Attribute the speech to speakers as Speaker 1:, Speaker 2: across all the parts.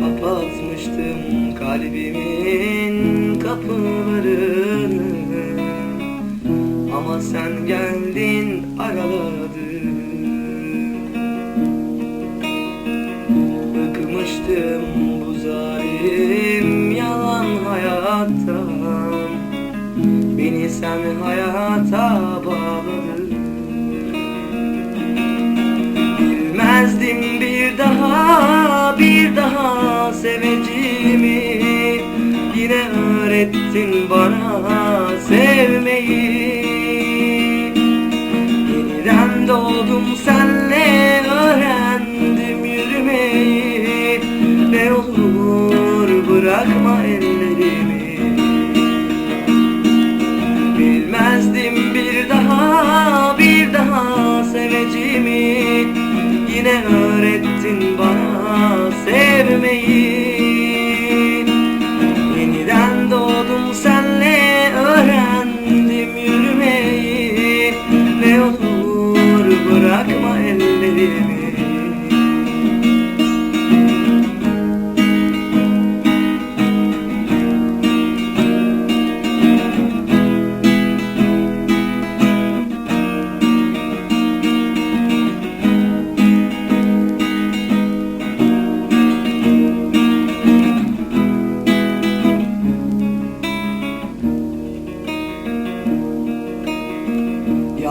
Speaker 1: Kapatmıştım kalbimin kapılarını Ama sen geldin araladın Bıkmıştım bu zalim yalan hayattan. Beni sen hayata bağladın daha bir daha seveceğimi Yine öğrettin bana sevmeyi. Yeniden doğdum senle öğrendim yürümeyi. Ne olur bırakma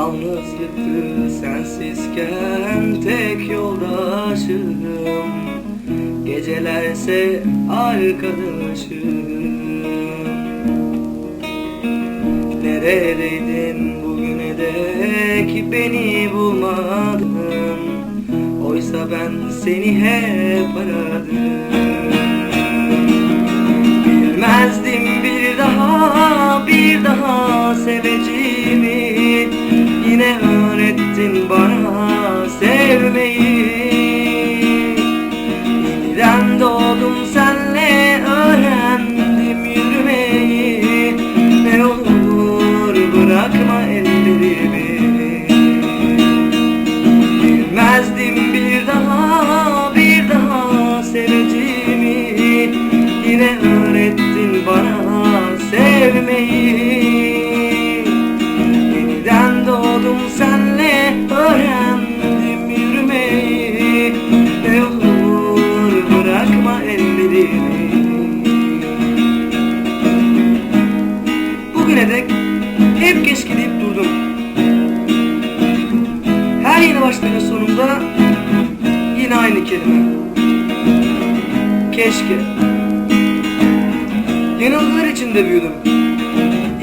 Speaker 1: Yalnızlıktı sensizken tek yoldaşım Gecelerse arkadaşım. Neredeydin bugüne dek beni bulmadın? Oysa ben seni hep aradım. Bilmezdim bir daha bir daha seveceğimi Yine öğrettin ellerimi Bugüne dek hep keşke deyip durdum her yeni başlığın sonunda yine aynı kelime. Keşke. Yanılgılar içinde büyüdüm.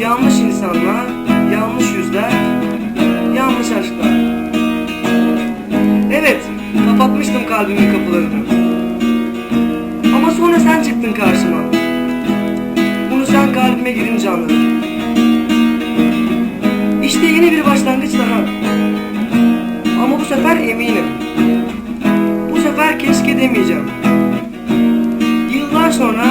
Speaker 1: Yanlış insanlar, yanlış yüzler, yanlış aşklar. Evet, kapatmıştım kalbimin kapılarını. Çıktın karşıma. Bunu sen kalbime girince anladım. İşte yeni bir başlangıç daha. Ama bu sefer eminim. Bu sefer keşke demeyeceğim. Yıllar sonra